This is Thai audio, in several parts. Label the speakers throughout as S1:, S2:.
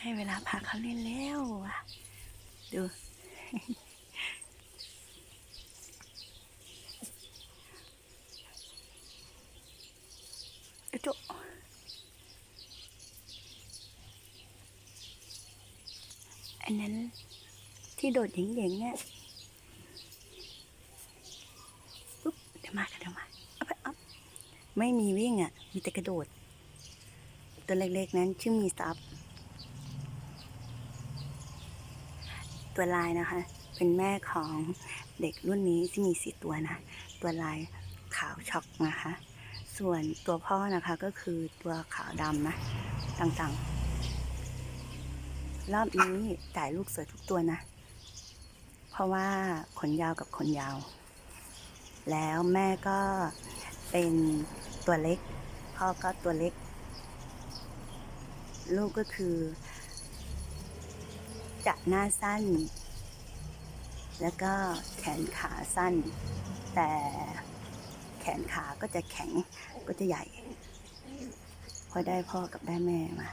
S1: ให้เวลาพาเขาเล่นแล้วอะ ดูอะโจะอันนั้นที่โดดหย่งๆเนี่ยปุ๊บเดี๋ยวมาค่ะเดี๋ยวมาอาไปเอาไม่มีวิ่งอะ มีแต่กระโดด ตัวเล็กๆนั้นชื่อมีซับ ตัวลายนะคะ เป็นแม่ของเด็กรุ่นนี้ที่มีสีตัวนะ ตัวลายขาวช็อกนะคะ ส่วนตัวพ่อนะคะก็คือตัวขาวดำนะ ต่างๆ รอบนี้จ่ายลูกเสือทุกตัวนะ เพราะว่าขนยาวกับขนยาว แล้วแม่ก็เป็นตัวเล็ก พ่อก็ตัวเล็ก ลูกก็คือ จะหน้าสั้น แล้วก็แขนขาสั้น แต่แขนขาก็จะแข็งก็จะใหญ่ พอได้พ่อกับได้แม่มา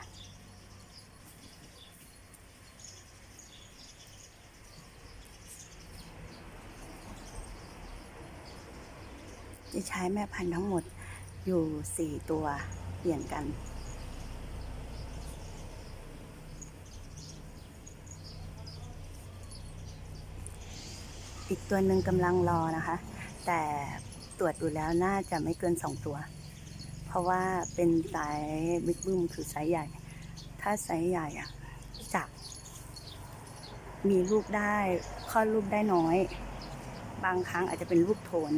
S1: จะใช้แม่พันธุ์ทั้งหมดอยู่สี่ตัวเปลี่ยนกัน อีกตัวหนึ่งกำลังรอนะคะ แต่ตรวจดูแล้วน่าจะไม่เกินสองตัว เพราะว่าเป็นสายบิ๊กบึ้มคือสายใหญ่ ถ้าสายใหญ่อะจับ มีลูกได้คลอดลูกได้น้อย บางครั้งอาจจะเป็นลูกโทน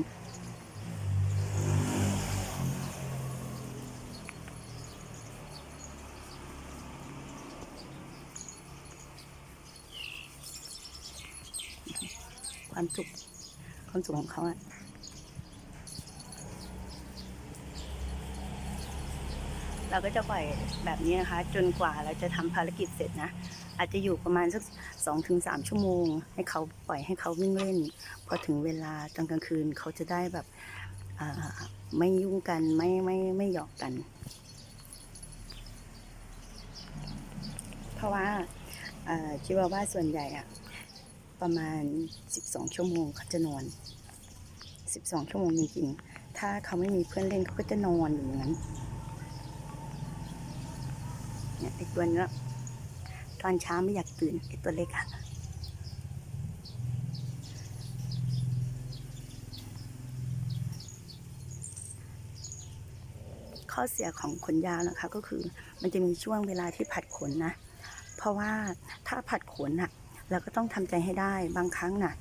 S1: ความสุขความสุขของเขาอะเราก็จะปล่อยแบบนี้นะคะ จนกว่าเราจะทำภารกิจเสร็จนะ อาจจะอยู่ประมาณสักสองถึงสามชั่วโมง ให้เขาปล่อยให้เขาวิ่งเล่น พอถึงเวลาตอนกลางคืนเขาจะได้แบบไม่ยุ่งกันไม่ไม่ไม่หยอกกัน เพราะว่าคิดว่าว่าส่วนใหญ่อะ ประมาณ 12 ชั่วโมงเขาจะนอน 12 ชั่วโมงจริงๆ ถ้าเขาไม่มีเพื่อนเล่นเขาก็จะนอนอย่างนั้นเนี่ยไอตัวเนี้ตอนเช้าไม่อยากตื่นไอตัวเล็กอะข้อเสียของขนยาวนะคะก็คือมันจะมีช่วงเวลาที่ผัดขนนะ เพราะว่าถ้าผัดขนอะ เราก็ต้องทำใจให้ได้บางครั้งน่ะ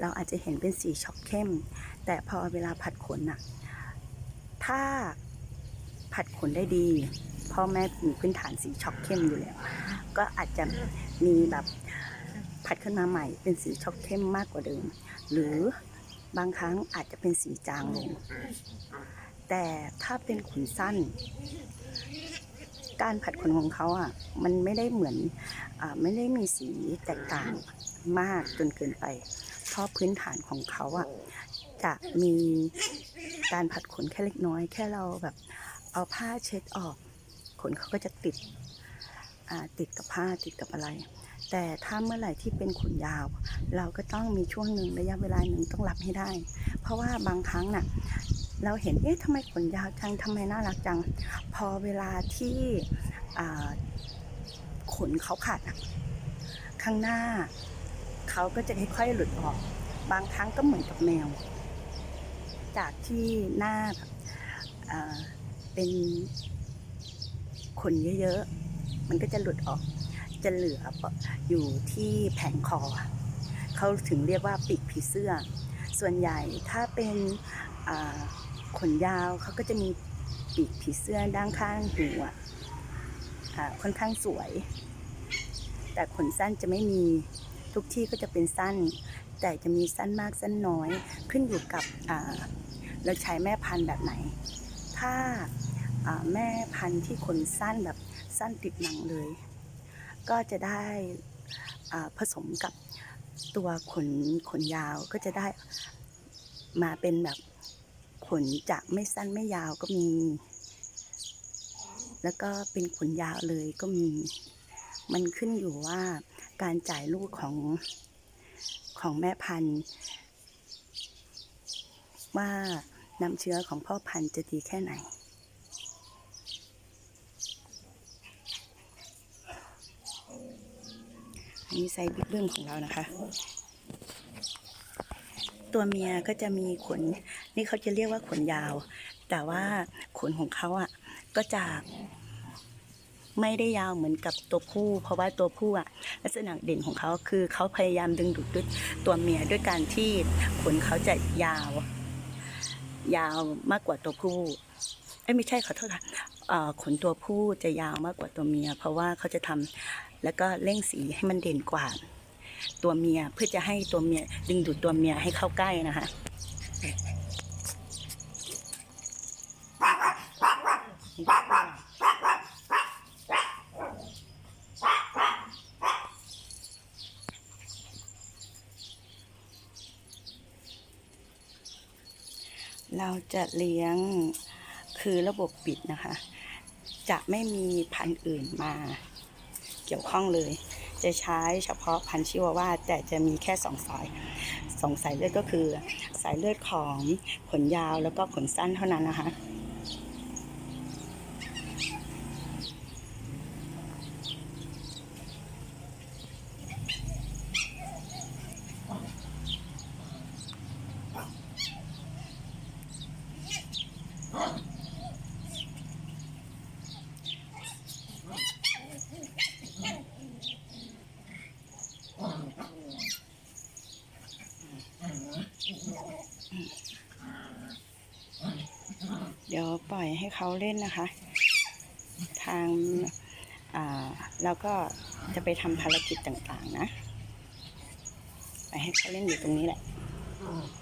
S1: เราอาจจะเห็นเป็นสีช็อกเข้ม แต่พอเวลาผัดขนน่ะ ถ้าผัดขนได้ดีพ่อแม่มีพื้นฐานสีช็อกเข้มอยู่แล้ว ก็อาจจะมีแบบผัดขึ้นมาใหม่ เป็นสีช็อกเข้มมากกว่าเดิม หรือบางครั้งอาจจะเป็นสีจางลง แต่ถ้าเป็นขนสั้น การผัดขนของเขาอะมันไม่ได้เหมือนอ่าไม่ได้มีสีแตกต่างมากจนเกินไป เพราะพื้นฐานของเขาอะจะมีการผัดขนแค่เล็กน้อย แค่เราแบบเอาผ้าเช็ดออก ขนเขาก็จะติดอ่าติดกับผ้าติดกับอะไร แต่ถ้าเมื่อไหร่ที่เป็นขนยาว เราก็ต้องมีช่วงหนึ่งระยะเวลาหนึ่งต้องรับให้ได้ เพราะว่าบางครั้งน่ะ เราเห็น เอ๊ะทำไมขนยาวจังทำไมน่ารักจัง พอเวลาที่ขนเขาขาดข้างหน้า เขาก็จะค่อยๆหลุดออก บางครั้งก็เหมือนกับแมว จากที่หน้าเป็นขนเยอะๆ มันก็จะหลุดออก จะเหลืออยู่ที่แผงคอ เขาถึงเรียกว่าปีกผีเสื้อ ส่วนใหญ่ถ้าเป็น ขนยาวเขาก็จะมีปีกผีเสื้อด้านข้างหัวค่อนข้างสวย แต่ขนสั้นจะไม่มีทุกที่ก็จะเป็นสั้น แต่จะมีสั้นมากสั้นน้อย ขึ้นอยู่กับเราใช้แม่พันธุ์แบบไหน ถ้าแม่พันธุ์ที่ขนสั้นแบบสั้นติดหนังเลย ก็จะได้ผสมกับตัวขนขนยาวก็จะได้มาเป็นแบบ ขนจะไม่สั้นไม่ยาวก็มี แล้วก็เป็นขนยาวเลยก็มี มันขึ้นอยู่ว่าการจ่ายลูกของของแม่พันธุ์ ว่านำเชื้อของพ่อพันธุ์จะดีแค่ไหน อันนี้ไซส์บิ๊กเบิ้มของเรานะคะ ตัวเมียก็จะมีขน นี่เขาจะเรียกว่าขนยาว แต่ว่าขนของเขาอะก็จะไม่ได้ยาวเหมือนกับตัวผู้ เพราะว่าตัวผู้อะลักษณะเด่นของเขาคือเขาพยายามดึงดูดด้วยตัวเมียด้วยการที่ขนเขาจะยาว ยาวมากกว่าตัวผู้เอ้ไม่ใช่ขอโทษค่ะขนตัวผู้จะยาวมากกว่าตัวเมีย เพราะว่าเขาจะทำแล้วก็เร่งสีให้มันเด่นกว่า ตัวเมียเพื่อจะให้ตัวเมียดึงดูดตัวเมียให้เข้าใกล้นะคะเราจะเลี้ยงคือระบบปิดนะคะ จะไม่มีพันธุ์อื่นมาเกี่ยวข้องเลย จะใช้เฉพาะพันธุ์ชิวาว่าแต่จะมีแค่สองสายสองสายเลือดก็คือ สายเลือดของขนยาวแล้วก็ขนสั้นเท่านั้นนะคะ ดี๋ยวปล่อยให้เขาเล่นนะคะ ทางเราก็จะไปทำภารกิจต่างๆนะ ไปให้เขาเล่นอยู่ตรงนี้แหละ